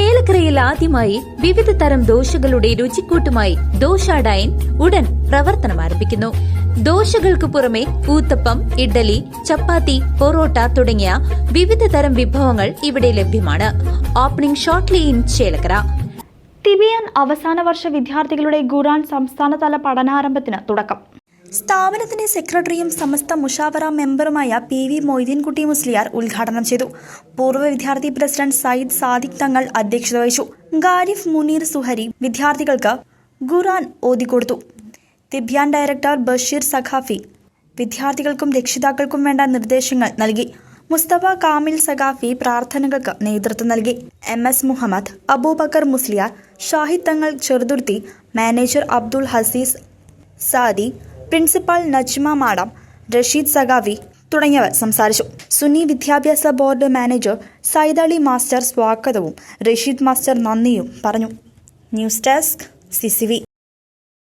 ചേലക്കരയിൽ ആദ്യമായി വിവിധ തരം ദോശകളുടെ രുചിക്കൂട്ടുമായി ദോശ ഡൈൻ ഉടൻ പ്രവർത്തനം ആരംഭിക്കുന്നു. ദോശകൾക്ക് പുറമെ ഊത്തപ്പം ഇഡ്ഡലി ചപ്പാത്തി പൊറോട്ട തുടങ്ങിയ വിവിധ തരം വിഭവങ്ങൾ ഇവിടെ ലഭ്യമാണ്. Opening shortly in Chelakkara. Thibyan അവസാന വർഷ വിദ്യാർത്ഥികളുടെ ഖുറാൻ സംസ്ഥാനതല പഠനാരംഭത്തിന് തുടക്കം. സ്ഥാപനത്തിന്റെ സെക്രട്ടറിയും സമസ്ത മുഷാവറ മെമ്പറുമായ പി വി മൊയ്തീൻകുട്ടി മുസ്ലിയാർ ഉദ്ഘാടനം ചെയ്തു. പൂർവ വിദ്യാർത്ഥി പ്രസിഡന്റ് സയ്യിദ് സാദിഖ് തങ്ങൾ അധ്യക്ഷത വഹിച്ചു. ഗാരിഫ് മുനീർ സുഹരി വിദ്യാർത്ഥികൾക്ക് ഖുറാൻ ഓതിക്കൊടുത്തു. തിബ്യാൻ ഡയറക്ടർ ബഷീർ സഖാഫി വിദ്യാർത്ഥികൾക്കും രക്ഷിതാക്കൾക്കും വേണ്ട നിർദ്ദേശങ്ങൾ നൽകി. മുസ്തഫ കാമിൽ സഖാഫി പ്രാർത്ഥനകൾക്ക് നേതൃത്വം നൽകി. M S Muhammad Abubakar Musliyar Shahid Thangal Cheruthuruthy manager Abdul Haseez Saadi principal Najma madam Rasheed Sakhavi തുടങ്ങിയവർ സംസാരിച്ചു. സുന്നി വിദ്യാഭ്യാസ ബോർഡ് മാനേജർ സൈദാളി മാസ്റ്റർ സ്വാഗതവും റഷീദ് മാസ്റ്റർ നന്ദിയും പറഞ്ഞു. News desk C